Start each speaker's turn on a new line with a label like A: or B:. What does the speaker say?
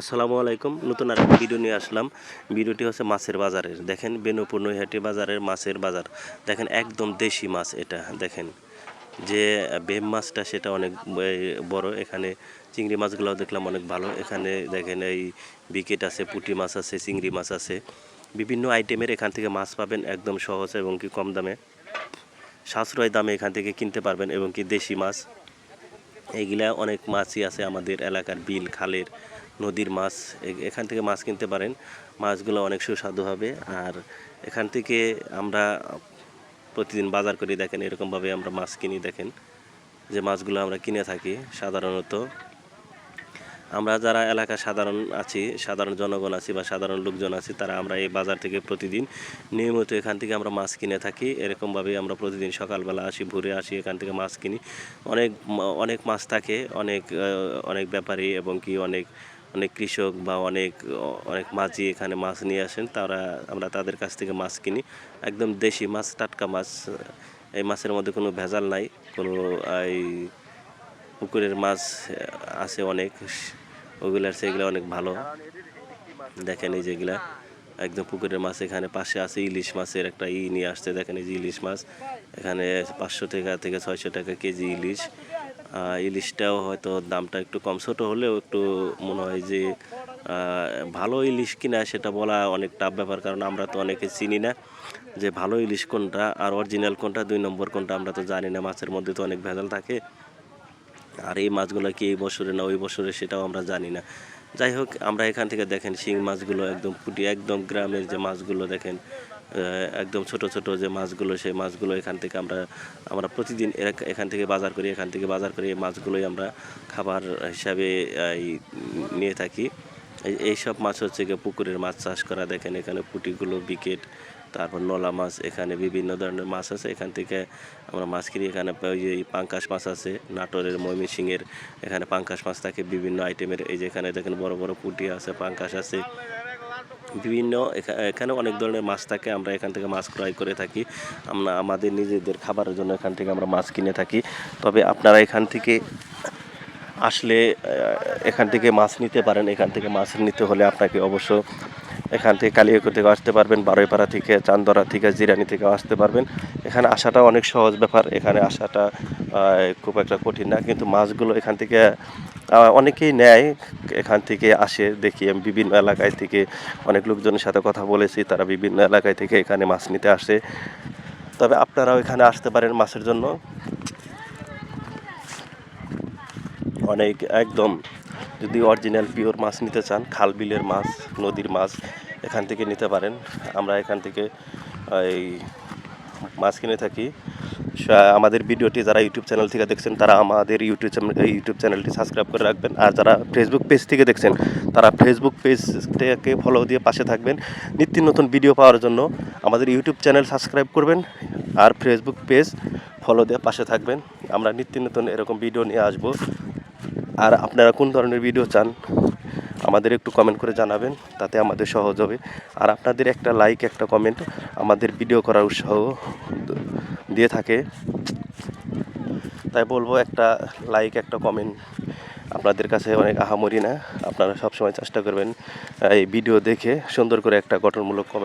A: আসসালামু আলাইকুম। নতুন আরেকটা ভিডিও নিয়ে আসলাম। ভিডিওটি হচ্ছে মাছের বাজারের। দেখেন, বেনুপুর নৈহাটি বাজারের মাছের বাজার। দেখেন, একদম দেশি মাছ এটা। দেখেন, যে বেম মাছটা সেটা অনেক বড়। এখানে চিংড়ি মাছগুলো দেখলাম অনেক ভালো। এখানে দেখেন, এই বিকেট আছে, পুঁটি মাছ আছে, চিংড়ি মাছ আছে। বিভিন্ন আইটেমের এখান থেকে মাছ পাবেন একদম সহজ এবং কি কম দামে। সাশ্রয় দামে এখান থেকে কিনতে পারবেন এবং কি দেশি মাছ। এইগুলা অনেক মাছই আছে আমাদের এলাকার বিল, খালের। নদীর মাছ এখান থেকে মাছ কিনতে পারেন। মাছগুলো অনেক সুস্বাদু হবে আর এখান থেকে আমরা প্রতিদিন বাজার করি, দেখেন এরকমভাবে আমরা মাছ কিনি, দেখেন। যে মাছগুলো আমরা কিনে থাকি, সাধারণত। আমরা যারা এলাকা সাধারণ আছি, সাধারণ জনগণ আছি বা সাধারণ লোকজন আছি, তারা আমরা এই বাজার থেকে প্রতিদিন নিয়মিত এখান থেকে আমরা মাছ কিনে থাকি। এরকমভাবে আমরা প্রতিদিন সকালবেলা আসি, ভোরে আসি, এখান থেকে মাছ কিনি। অনেক অনেক মাছ থাকে, অনেক অনেক ব্যাপারী এবং কি অনেক অনেক কৃষক বা অনেক অনেক মাঝি এখানে মাছ নিয়ে আসেন, তারা, আমরা তাদের কাছ থেকে মাছ কিনি। একদম দেশি মাছ, টাটকা মাছ, এই মাছের মধ্যে কোনো ভেজাল নাই, কোনো, এই পুকুরের মাছ আছে অনেক ওগুলার সেগুলো অনেক ভালো। দেখেন এই যেগুলা একদম পুকুরের মাছ, এখানে পাশে আছে ইলিশ মাছের একটা ই নিয়ে আসছে, দেখেন এই যে ইলিশ মাছ, এখানে পাঁচশো টাকা থেকে ছয়শো টাকা কেজি ইলিশ। ইলিশটাও হয়তো দামটা একটু কম, ছোটো হলেও একটু মনে হয় যে ভালো ইলিশ কিনা সেটা বলা অনেক টাফ ব্যাপার, কারণ আমরা তো অনেকে চিনি না যে ভালো ইলিশ কোনটা আর অরিজিনাল কোনটা, দুই নম্বর কোনটা আমরা তো জানি না, মাছের মধ্যে তো অনেক ভেজাল থাকে। আর এই মাছগুলো কি এই বছরে না ওই বছরে সেটাও আমরা জানি না। যাই হোক, আমরা এখান থেকে দেখেন শিং মাছগুলো একদম পুটি, একদম গ্রামের যে মাছগুলো দেখেন একদম ছোট ছোট যে মাছগুলো, সেই মাছগুলো এখান থেকে আমরা আমরা প্রতিদিন এখান থেকে বাজার করি, এখান থেকে বাজার করে মাছগুলোই আমরা খাবার হিসাবে নিয়ে থাকি। এই এইসব মাছ হচ্ছে গিয়ে পুকুরের মাছ চাষ করা, দেখেন এখানে পুটিগুলো, বিকেট, তারপর নলা মাছ, এখানে বিভিন্ন ধরনের মাছ আছে। এখান থেকে আমরা মাছ কিনি, এখানে ওই পাঙ্কাশ মাছ আছে, নাটোরের ময়মনসিংহের, এখানে পাঙ্কাশ মাছ থাকে বিভিন্ন আইটেমের এই যে এখানে দেখেন বড় বড় পুটি আছে, পাঙ্কাশ আছে। বিভিন্ন এখা- এখানে অনেক ধরনের মাছ থাকে, আমরা এখান থেকে মাছ ক্রয় করে থাকি। আমরা, আমাদের নিজেদের খাবারের জন্য এখান থেকে আমরা মাছ কিনে থাকি। তবে আপনারা এখান থেকে আসলে এখান থেকে মাছ নিতে পারেন। এখান থেকে মাছ নিতে হলে আপনাকে অবশ্য এখান থেকে কালিয়াকৈর থেকে আসতে পারবেন, বারোইপাড়া থেকে, চান্দরা থেকে, জিরানি থেকে আসতে পারবেন। এখানে আসাটা অনেক সহজ ব্যাপার, এখানে আসাটা খুব একটা কঠিন না, কিন্তু মাছগুলো এখান থেকে অনেকেই নেয়, এখান থেকে আসে, দেখি আমি বিভিন্ন এলাকায় থেকে অনেক লোকজনের সাথে কথা বলেছি, তারা বিভিন্ন এলাকায় থেকে এখানে মাছ নিতে আসে। তবে আপনারাও এখানে আসতে পারেন মাছের জন্য। অনেক, একদম। যদি অরিজিনাল পিওর মাছ নিতে চান, খাল বিলের মাছ, নদীর মাছ এখান থেকে নিতে পারেন। আমরা এখান থেকে এই মাছ কিনে থাকি। আমাদের ভিডিওটি যারা ইউটিউব চ্যানেল থেকে দেখছেন, তারা আমাদের ইউটিউব চ্যানেল ইউটিউব চ্যানেলটি সাবস্ক্রাইব করে রাখবেন। আর যারা ফেসবুক পেজ থেকে দেখছেন, তারা ফেসবুক পেজটাকে ফলো দিয়ে পাশে থাকবেন। নিত্য নতুন ভিডিও পাওয়ার জন্য আমাদের ইউটিউব চ্যানেল সাবস্ক্রাইব করবেন আর ফেসবুক পেজ ফলো দিয়ে পাশে থাকবেন। আমরা নিত্য নতুন এরকম ভিডিও নিয়ে আসব। আর আপনারা কোন ধরনের ভিডিও চান, আমাদের একটু কমেন্ট করে জানাবেন, তাতে আমাদের সহজ হবে। আর আপনাদের একটা লাইক একটা কমেন্ট আমাদের ভিডিও করার উৎসাহ দিয়ে থাকে। তাই বলব, একটা লাইক একটা কমেন্ট আপনাদের কাছে অনেক আহামরি না। আপনারা সবসময় চেষ্টা করবেন, এই ভিডিও দেখে সুন্দর করে একটা গঠনমূলক কমেন্ট